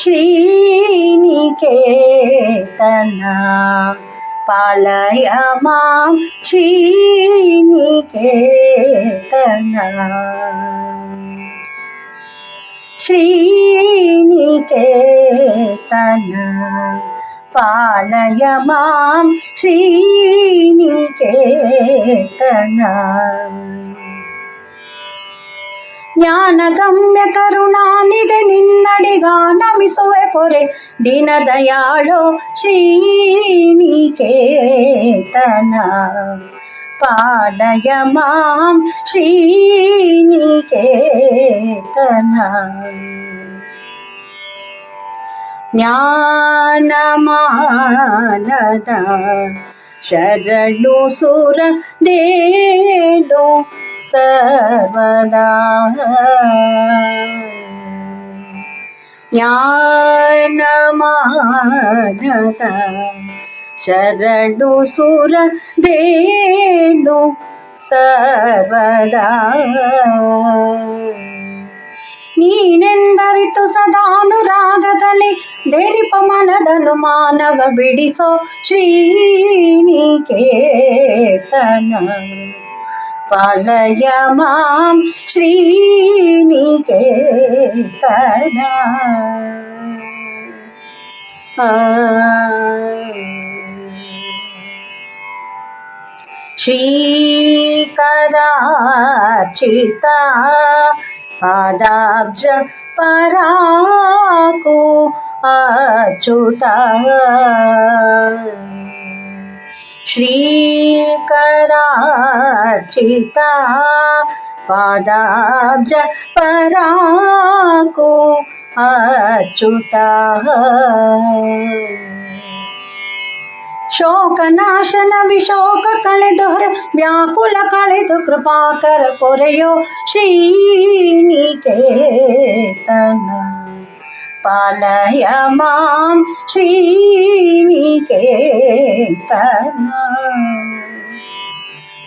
श्रीनिकेतना पालय मां श्रीनिकेतना श्रीनिकेतना पालय मां श्रीनिकेतना ज्ञानगम्यकरुणानिधनि नडिगा न मिसुवे पोरे दीन दयाळु श्रीकेतन पालय मां श्रीनि केतन सुर देवलु सर्वदा ಜ್ಞಾನಮಾನದ ಶರಣು ಸುರ ದೇನು ಸರ್ವದಾ ನೀನೆಂದರಿತು ಸದಾನುರಾಗದಲ್ಲಿ ಪಮನದನು ಮಾನವ ಬಿಡಿಸೋ ಶ್ರೀನಿಕೇತನ पालय मां श्रीनिकेतना श्रीकराचिता पादाब्ज पराको अच्युता श्री कराचिता पादाब्ज पराको अच्युता शोक नाशन विशोक कण दुहर व्याकुल कण दु कृपा कर पुरयो श्रीनी के तन पालय माम श्रीनी के तन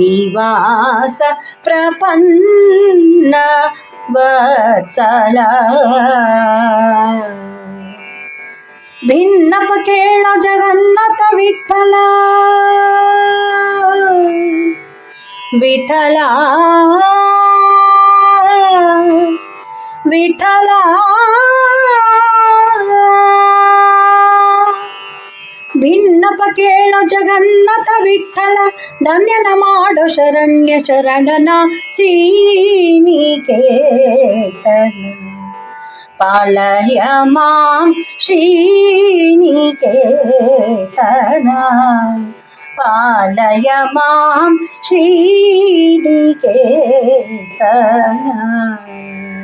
నివాస ప్రపన్న వత్సల ಭಿನ್ನಪ ಕೇಳ ಜಗನ್ನತ ವಿಠಲ ವಿಠಲ ವಿಠಲ केळ जगन्नथ विठ्ठल धन्यनमाडो शरण्य शरणन श्रीणि केतन पालय मां श्रीणि केतन पालय मां श्रीनि केतन